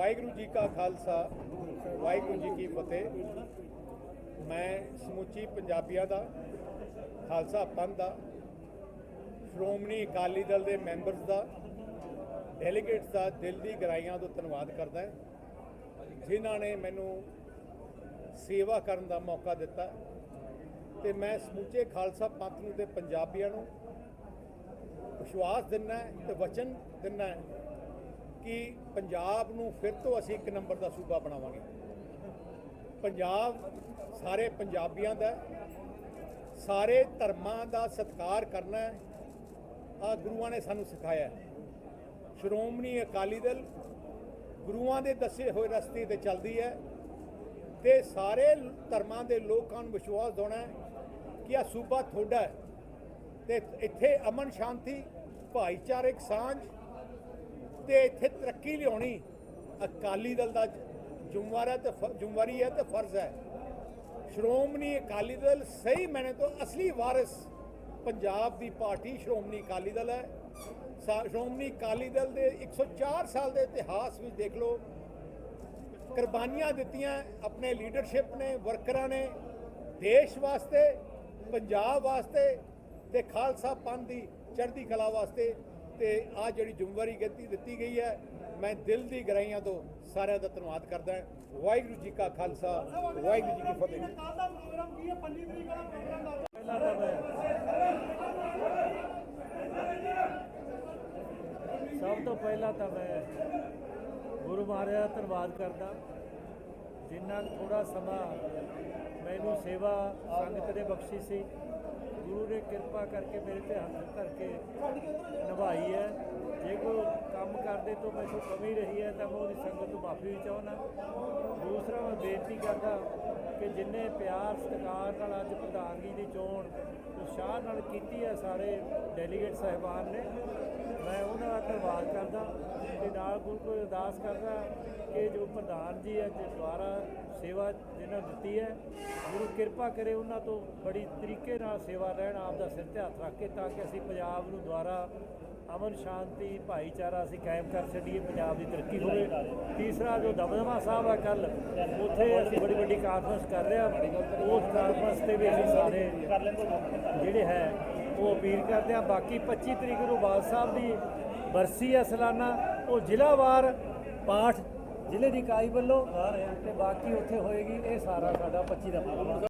ਵਾਹਿਗੁਰੂ ਜੀ ਕਾ ਖਾਲਸਾ, ਵਾਹਿਗੁਰੂ ਜੀ ਕੀ ਫਤਿਹ। ਮੈਂ ਸਮੁੱਚੀ ਪੰਜਾਬੀਆਂ ਦਾ, ਖਾਲਸਾ ਪੰਥ ਦਾ, ਸ਼੍ਰੋਮਣੀ ਅਕਾਲੀ ਦਲ ਦੇ ਮੈਂਬਰਸ ਦਾ, ਡੈਲੀਗੇਟਸ ਦਾ ਦਿਲ ਦੀ ਗਰਾਈਆਂ ਤੋਂ ਧੰਨਵਾਦ ਕਰਦਾ ਹਾਂ, ਜਿਨ੍ਹਾਂ ਨੇ ਮੈਨੂੰ ਸੇਵਾ ਕਰਨ ਦਾ ਮੌਕਾ ਦਿੱਤਾ। ਤੇ ਮੈਂ ਸਮੁੱਚੇ ਖਾਲਸਾ ਪੰਥ ਨੂੰ ਤੇ ਪੰਜਾਬੀਆਂ ਨੂੰ ਵਿਸ਼ਵਾਸ ਦਿੰਦਾ ਹੈ ਤੇ ਵਚਨ ਦਿੰਦਾ ਕਿ ਪੰਜਾਬ ਨੂੰ ਫਿਰ ਤੋਂ ਅਸੀਂ ਇੱਕ ਨੰਬਰ ਦਾ ਸੂਬਾ ਬਣਾਵਾਂਗੇ। ਪੰਜਾਬ ਸਾਰੇ ਪੰਜਾਬੀਆਂ ਦਾ ਸਾਰੇ ਧਰਮਾਂ ਦਾ ਸਤਿਕਾਰ ਕਰਨਾ ਹੈ। ਆ ਗੁਰੂਆਂ ਨੇ ਸਾਨੂੰ ਸਿਖਾਇਆ ਸ਼੍ਰੋਮਣੀ ਅਕਾਲੀ ਦਲ ਗੁਰੂਆਂ ਦੇ ਦੱਸੇ ਹੋਏ ਰਸਤੇ ਤੇ ਚੱਲਦੀ ਹੈ ਤੇ ਸਾਰੇ ਧਰਮਾਂ ਦੇ ਲੋਕਾਂ ਨੂੰ ਵਿਸ਼ਵਾਸ ਦਿਵਾਉਣਾ ਕਿ ਆ ਸੂਬਾ ਤੁਹਾਡਾ ਹੈ। ਤੇ ਇੱਥੇ ਅਮਨ ਸ਼ਾਂਤੀ, ਭਾਈਚਾਰਕ ਸਾਂਝ ਤੇ ਇੱਥੇ ਤਰੱਕੀ ਲਿਆਉਣੀ ਅਕਾਲੀ ਦਲ ਦਾ ਜ਼ਿੰਮੇਵਾਰ ਹੈ ਤੇ ਫ- ਜ਼ਿੰਮੇਵਾਰੀ ਹੈ ਤੇ ਫਰਜ਼ ਹੈ। ਸ਼੍ਰੋਮਣੀ ਅਕਾਲੀ ਦਲ ਸਹੀ ਮੈਨੇ ਤੋਂ ਅਸਲੀ ਵਾਰਿਸ ਪੰਜਾਬ ਦੀ ਪਾਰਟੀ ਸ਼੍ਰੋਮਣੀ ਅਕਾਲੀ ਦਲ ਹੈ। ਸ਼੍ਰੋਮਣੀ ਅਕਾਲੀ ਦਲ ਦੇ 104 ਸਾਲ ਦੇ ਇਤਿਹਾਸ ਵਿੱਚ ਦੇਖ ਲਓ, ਕੁਰਬਾਨੀਆਂ ਦਿੱਤੀਆਂ ਆਪਣੇ ਲੀਡਰਸ਼ਿਪ ਨੇ, ਵਰਕਰਾਂ ਨੇ ਦੇਸ਼ ਵਾਸਤੇ, ਪੰਜਾਬ ਵਾਸਤੇ ਤੇ ਖਾਲਸਾ ਪੰਥ ਦੀ ਚੜ੍ਹਦੀ ਕਲਾ ਵਾਸਤੇ ਤੇ ਆ ਜਿਹੜੀ ਜ਼ਿੰਮੇਵਾਰੀ ਦਿੱਤੀ ਦਿੱਤੀ ਗਈ ਹੈ, ਮੈਂ ਦਿਲ ਦੀ ਗਹਿਰਾਈਆਂ ਤੋਂ ਸਾਰਿਆਂ ਦਾ ਧੰਨਵਾਦ ਕਰਦਾ ਹਾਂ। ਵਾਹਿਗੁਰੂ ਜੀ ਕਾ ਖਾਲਸਾ, ਵਾਹਿਗੁਰੂ ਜੀ ਕੀ ਫਤਿਹ। ਕੱਲ ਦਾ ਪ੍ਰੋਗਰਾਮ ਕੀ ਹੈ 25 ਤਰੀਕ ਵਾਲਾ ਪ੍ਰੋਗਰਾਮ ਦਾ ਪਹਿਲਾਂ ਤਾਂ ਮੈਂ ਸਭ ਤੋਂ ਪਹਿਲਾਂ ਤਾਂ ਮੈਂ ਗੁਰੂ ਮਹਾਰਾਜ ਦਾ ਧੰਨਵਾਦ ਕਰਦਾ। ਜਿਨ੍ਹਾਂ ਥੋੜਾ ਸਮਾਂ ਮੈਨੂੰ ਸੇਵਾ ਸੰਗਤ ਦੇ ਬਖਸ਼ੀ ਸੀ, ਗੁਰੂ ਨੇ ਕਿਰਪਾ ਕਰਕੇ ਮੇਰੇ ਤੇ ਹੱਥ ਧਰ ਕੇ ਨਿਭਾਈ ਹੈ। ਜੇ ਕੋਈ ਕੰਮ ਕਰਦੇ ਤੋਂ ਮੈਨੂੰ ਕਮੀ ਰਹੀ ਹੈ ਤਾਂ ਮੈਂ ਉਹਦੀ ਸੰਗਤ ਤੋਂ ਮਾਫੀ ਵੀ ਚਾਹੁੰਦਾ। ਦੂਸਰਾ, ਮੈਂ ਬੇਨਤੀ ਕਰਦਾ ਕਿ ਜਿੰਨੇ ਪਿਆਰ, ਸਤਿਕਾਰ ਨਾਲ ਅੱਜ ਪ੍ਰਧਾਨਗੀ ਦੀ ਚੋਣ ਉਤਸ਼ਾਹ ਨਾਲ ਕੀਤੀ ਹੈ ਸਾਰੇ ਡੈਲੀਗੇਟ ਸਹਿਬਾਨ ਨੇ, ਮੈਂ ਉਹਨਾਂ ਦਾ ਧੰਨਵਾਦ ਕਰਦਾ। ਤੇ ਨਾਲ ਗੁਰੂ ਅਰਦਾਸ ਕਰਦਾ ਕਿ ਜੋ ਪ੍ਰਧਾਨ ਜੀ ਅੱਜ ਦੁਆਰਾ ਸੇਵਾ ਜਿਹਨਾਂ ਦਿੱਤੀ ਹੈ, ਗੁਰੂ ਕਿਰਪਾ ਕਰੇ ਉਹਨਾਂ ਤੋਂ ਬੜੀ ਤਰੀਕੇ ਨਾਲ ਸੇਵਾ ਰਹਿਣ ਆਪ ਦਾ ਸਿਰ ਤੇ ਹੱਥ ਰੱਖ ਕੇ ਤਾਂ ਕਿ ਅਸੀਂ ਪੰਜਾਬ ਨੂੰ ਦੁਆਰਾ ਅਮਨ, ਸ਼ਾਂਤੀ, ਭਾਈਚਾਰਾ ਅਸੀਂ ਕਾਇਮ ਕਰ ਛੱਡੀਏ, ਪੰਜਾਬ ਦੀ ਤਰੱਕੀ ਹੋਵੇ। ਤੀਸਰਾ ਜੋ ਦਮਦਮਾ ਸਾਹਿਬ ਆ ਕੱਲ ਉੱਥੇ ਅਸੀਂ ਬੜੀ ਵੱਡੀ ਕਾਨਫਰੰਸ ਕਰ ਰਹੇ ਹਾਂ। ਉਸ ਕਾਨਫਰੰਸ ਤੇ ਵੀ ਅਸੀਂ ਸਾਰੇ ਜਿਹੜੇ ਹੈ ਉਹ ਅਪੀਲ ਕਰਦੇ ਆ ਬਾਕੀ 25 ਤਰੀਕ ਨੂੰ ਬਾਦ ਸਾਹਿਬ ਦੀ ਬਰਸੀ ਹੈ ਸਲਾਨਾ। ਉਹ ਜ਼ਿਲ੍ਹਾਵਾਰ ਪਾਠ ਜ਼ਿਲ੍ਹੇ ਦੀ ਇਕਾਈ ਵੱਲੋਂ ਤੇ ਬਾਕੀ ਉੱਥੇ ਹੋਏਗੀ ਇਹ ਸਾਰਾ ਸਾਡਾ 25 ਦਾ ਪ੍ਰੋਗਰਾਮ